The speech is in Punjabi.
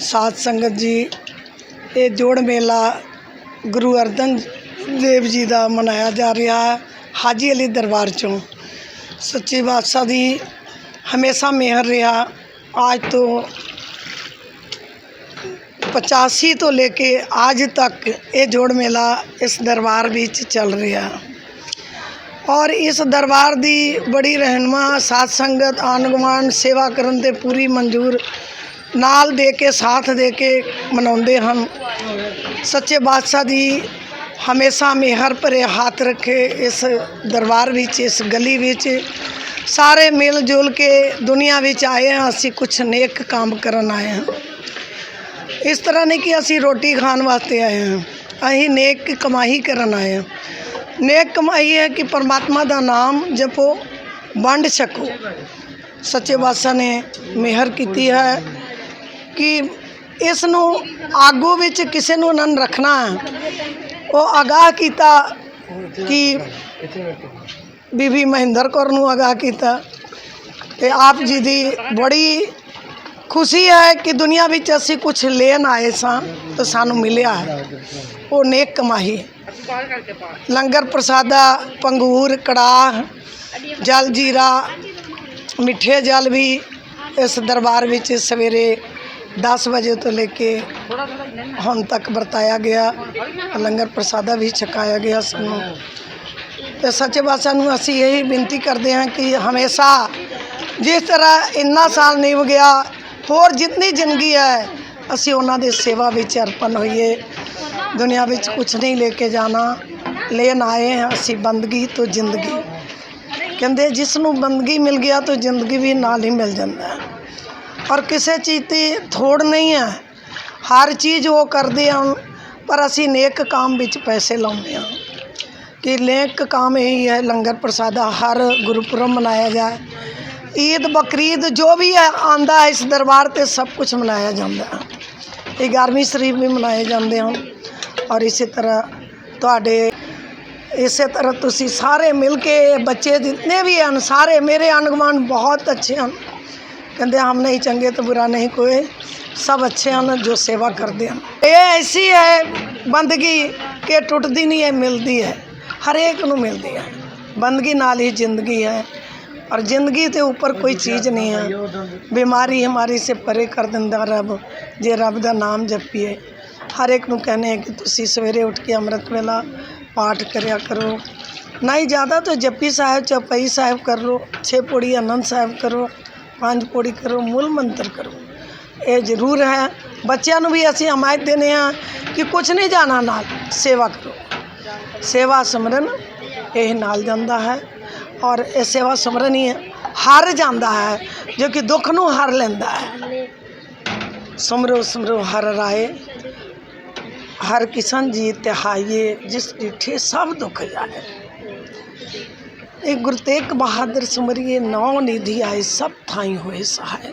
ਸਾਧ ਸੰਗਤ ਜੀ, ਇਹ ਜੋੜ ਮੇਲਾ ਗੁਰੂ ਅਰਜਨ ਦੇਵ ਜੀ ਦਾ ਮਨਾਇਆ ਜਾ ਰਿਹਾ ਹੈ, ਹਾਜੀ ਅਲੀ ਦਰਬਾਰ ਚੋਂ। ਸੱਚੇ ਪਾਤਸ਼ਾਹ ਦੀ ਹਮੇਸ਼ਾ ਮਿਹਰ ਰਿਹਾ, ਅੱਜ ਤੋਂ 85 ਤੋਂ ਲੈ ਕੇ ਅੱਜ ਤੱਕ ਇਹ ਜੋੜ ਮੇਲਾ ਇਸ ਦਰਬਾਰ ਵਿੱਚ ਚੱਲ ਰਿਹਾ ਔਰ ਇਸ ਦਰਬਾਰ ਦੀ ਬੜੀ ਰਹਿਨਮਾ ਸਾਧ ਸੰਗਤ, ਆਂਢ ਗੁਆਂਢ, ਸੇਵਾ ਕਰਨ ਤੇ ਪੂਰੀ ਮਨਜ਼ੂਰ ਨਾਲ ਦੇ ਕੇ, ਸਾਥ ਦੇ ਕੇ ਮਨਾਉਂਦੇ ਹਨ। ਸੱਚੇ ਬਾਦਸ਼ਾਹ ਦੀ ਹਮੇਸ਼ਾ ਮਿਹਰ ਭਰੇ ਹੱਥ ਰੱਖੇ ਇਸ ਦਰਬਾਰ ਵਿੱਚ, ਇਸ ਗਲੀ ਵਿੱਚ। ਸਾਰੇ ਮਿਲ ਜੁਲ ਕੇ ਦੁਨੀਆ ਵਿੱਚ ਆਏ ਹਾਂ, ਅਸੀਂ ਕੁਝ ਨੇਕ ਕੰਮ ਕਰਨ ਆਏ ਹਾਂ। ਇਸ ਤਰ੍ਹਾਂ ਨਹੀਂ ਕਿ ਅਸੀਂ ਰੋਟੀ ਖਾਣ ਵਾਸਤੇ ਆਏ ਹਾਂ, ਅਸੀਂ ਨੇਕ ਕਮਾਈ ਕਰਨ ਆਏ ਹਾਂ। ਨੇਕ ਕਮਾਈ ਹੈ ਕਿ ਪਰਮਾਤਮਾ ਦਾ ਨਾਮ ਜਪੋ, ਵੰਡ ਛਕੋ। ਸੱਚੇ ਬਾਦਸ਼ਾਹ ਨੇ ਮਿਹਰ ਕੀਤੀ ਹੈ। ਕਿ ਇਸ ਨੂੰ ਆਗੂ ਵਿੱਚ ਕਿਸੇ ਨੂੰ ਨਾ ਰੱਖਣਾ ਹੈ। ਉਹ ਆਗਾਹ ਕੀਤਾ ਕਿ ਬੀਬੀ ਮਹਿੰਦਰ ਕੌਰ ਨੂੰ ਆਗਾਹ ਕੀਤਾ। ਤੇ ਆਪ ਜੀ ਦੀ ਬੜੀ ਖੁਸ਼ੀ ਹੈ ਕਿ ਦੁਨੀਆ ਵਿੱਚ ਅਸੀਂ ਕੁਝ ਲੈਣ ਆਏ ਸਾਂ ਤਾਂ ਸਾਨੂੰ ਮਿਲਿਆ ਹੈ। ਉਹ ਨੇਕ ਕਮਾਈ ਲੰਗਰ ਪ੍ਰਸਾਦਾ, ਪੰਗੂਰ, ਕੜਾਹ, ਜਲ ਜੀਰਾ, ਮਿੱਠੇ ਜਲ ਵੀ ਇਸ ਦਰਬਾਰ ਵਿੱਚ ਸਵੇਰੇ 10 ਵਜੇ ਤੋਂ ਲੈ ਕੇ ਹੁਣ ਤੱਕ ਵਰਤਾਇਆ ਗਿਆ। ਲੰਗਰ ਪ੍ਰਸਾਦਾ ਵੀ ਛਕਾਇਆ ਗਿਆ ਸਾਨੂੰ। ਤੇ ਸੱਚੇ ਪਾਤਸ਼ਾਹ ਨੂੰ ਅਸੀਂ ਇਹੀ ਬੇਨਤੀ ਕਰਦੇ ਹਾਂ ਕਿ ਹਮੇਸ਼ਾ ਜਿਸ ਤਰ੍ਹਾਂ ਇੰਨਾ ਸਾਲ ਨਿਭ ਗਿਆ, ਹੋਰ ਜਿੰਨੀ ਜ਼ਿੰਦਗੀ ਹੈ, ਅਸੀਂ ਉਹਨਾਂ ਦੀ ਸੇਵਾ ਵਿੱਚ ਅਰਪਣ ਹੋਈਏ। ਦੁਨੀਆ ਵਿੱਚ ਕੁਝ ਨਹੀਂ ਲੈ ਕੇ ਜਾਣਾ। ਲੈਣ ਆਏ ਹਾਂ ਅਸੀਂ ਬੰਦਗੀ ਤੋਂ ਜ਼ਿੰਦਗੀ। ਕਹਿੰਦੇ ਜਿਸ ਨੂੰ ਬੰਦਗੀ ਮਿਲ ਗਿਆ ਤਾਂ ਜ਼ਿੰਦਗੀ ਵੀ ਨਾਲ ਹੀ ਮਿਲ ਜਾਂਦਾ। ਔਰ ਕਿਸੇ ਚੀਜ਼ ਦੀ ਥੋੜ ਨਹੀਂ ਹੈ। ਹਰ ਚੀਜ਼ ਉਹ ਕਰਦੇ ਹਨ, ਪਰ ਅਸੀਂ ਨੇਕ ਕਾਮ ਵਿੱਚ ਪੈਸੇ ਲਾਉਂਦੇ ਹਾਂ। ਕਿ ਨੇਕ ਕਾਮ ਇਹੀ ਹੈ ਲੰਗਰ ਪ੍ਰਸਾਦਾ ਹਰ ਗੁਰਪੁਰਬ ਮਨਾਇਆ ਜਾਏ। ਈਦ, ਬਕਰੀਦ ਜੋ ਵੀ ਹੈ ਆਂਦਾ ਇਸ ਦਰਬਾਰ ਤੇ ਸਭ ਕੁਝ ਮਨਾਇਆ ਜਾਂਦਾ ਹੈ। ਇਹ 11ਵੀਂ ਸ਼ਰੀਫ ਵੀ ਮਨਾਏ ਜਾਂਦੇ ਹਨ। ਔਰ ਇਸੇ ਤਰ੍ਹਾਂ ਤੁਹਾਡੇ, ਇਸੇ ਤਰ੍ਹਾਂ ਤੁਸੀਂ ਸਾਰੇ ਮਿਲ ਕੇ ਬੱਚੇ ਜਿੰਨੇ ਵੀ ਹਨ, ਸਾਰੇ ਮੇਰੇ ਅਨੁਗਮਾਨ ਬਹੁਤ ਅੱਛੇ ਹਨ। ਕਹਿੰਦੇ ਹਮ ਨਹੀਂ, ਚੰਗੇ ਤਾਂ ਬੁਰਾ ਨਹੀਂ, ਕੋਈ ਸਭ ਅੱਛੇ ਹਨ ਜੋ ਸੇਵਾ ਕਰਦੇ ਹਨ। ਇਹ ਐਸੀ ਹੈ ਬੰਦਗੀ ਕਿ ਟੁੱਟਦੀ ਨਹੀਂ ਹੈ, ਮਿਲਦੀ ਹੈ, ਹਰੇਕ ਨੂੰ ਮਿਲਦੀ ਹੈ। ਬੰਦਗੀ ਨਾਲ ਹੀ ਜ਼ਿੰਦਗੀ ਹੈ ਔਰ ਜ਼ਿੰਦਗੀ ਦੇ ਉੱਪਰ ਕੋਈ ਚੀਜ਼ ਨਹੀਂ ਹੈ। ਬਿਮਾਰੀ ਹਮਾਰੀ ਸੇ ਪਰੇ ਕਰ ਦਿੰਦਾ ਰੱਬ, ਜੇ ਰੱਬ ਦਾ ਨਾਮ ਜਪੀਏ। ਹਰ ਇੱਕ ਨੂੰ ਕਹਿੰਦੇ ਕਿ ਤੁਸੀਂ ਸਵੇਰੇ ਉੱਠ ਕੇ ਅੰਮ੍ਰਿਤ ਵੇਲਾ ਪਾਠ ਕਰਿਆ ਕਰੋ। ਨਾ ਹੀ ਜ਼ਿਆਦਾ ਤਾਂ ਜਪੀ ਸਾਹਿਬ, ਚੌਪਈ ਸਾਹਿਬ ਕਰ ਲਓ, ਛੇ ਪੌੜੀ ਆਨੰਦ ਸਾਹਿਬ ਕਰੋ। ਪੰਜ ਪੌੜੀ ਕਰੋ, ਮੂਲ ਮੰਤਰ ਕਰੋ। ਇਹ ਜ਼ਰੂਰ ਹੈ। ਬੱਚਿਆਂ ਨੂੰ ਵੀ ਅਸੀਂ ਹਮਾਇਤ ਦਿੰਦੇ ਹਾਂ ਕਿ ਕੁਝ ਨਹੀਂ ਜਾਣਾ ਨਾਲ, ਸੇਵਾ ਕਰੋ। ਸੇਵਾ ਸਿਮਰਨ ਇਹ ਨਾਲ ਜਾਂਦਾ ਹੈ ਔਰ ਇਹ ਸੇਵਾ ਸਿਮਰਨ ਹੀ ਹਰ ਜਾਂਦਾ ਹੈ, ਜੋ ਕਿ ਦੁੱਖ ਨੂੰ ਹਰ ਲੈਂਦਾ ਹੈ। ਸਿਮਰੋ ਸਿਮਰੋ ਹਰ ਰਾਏ, ਹਰ ਕਿਸ਼ਨ ਜੀ ਤਿਹਾਈਏ, ਜਿਸ ਡਿਠੇ ਸਭ ਦੁੱਖ ਜਾਏ ਇਹ ਗੁਰੂ ਤੇਗ ਬਹਾਦਰ ਸਿਮਰਿਏ ਨੌ ਨਿਧੀ ਆਏ ਸਭ ਥਾਈ ਹੋਏ ਸਹਾਇ।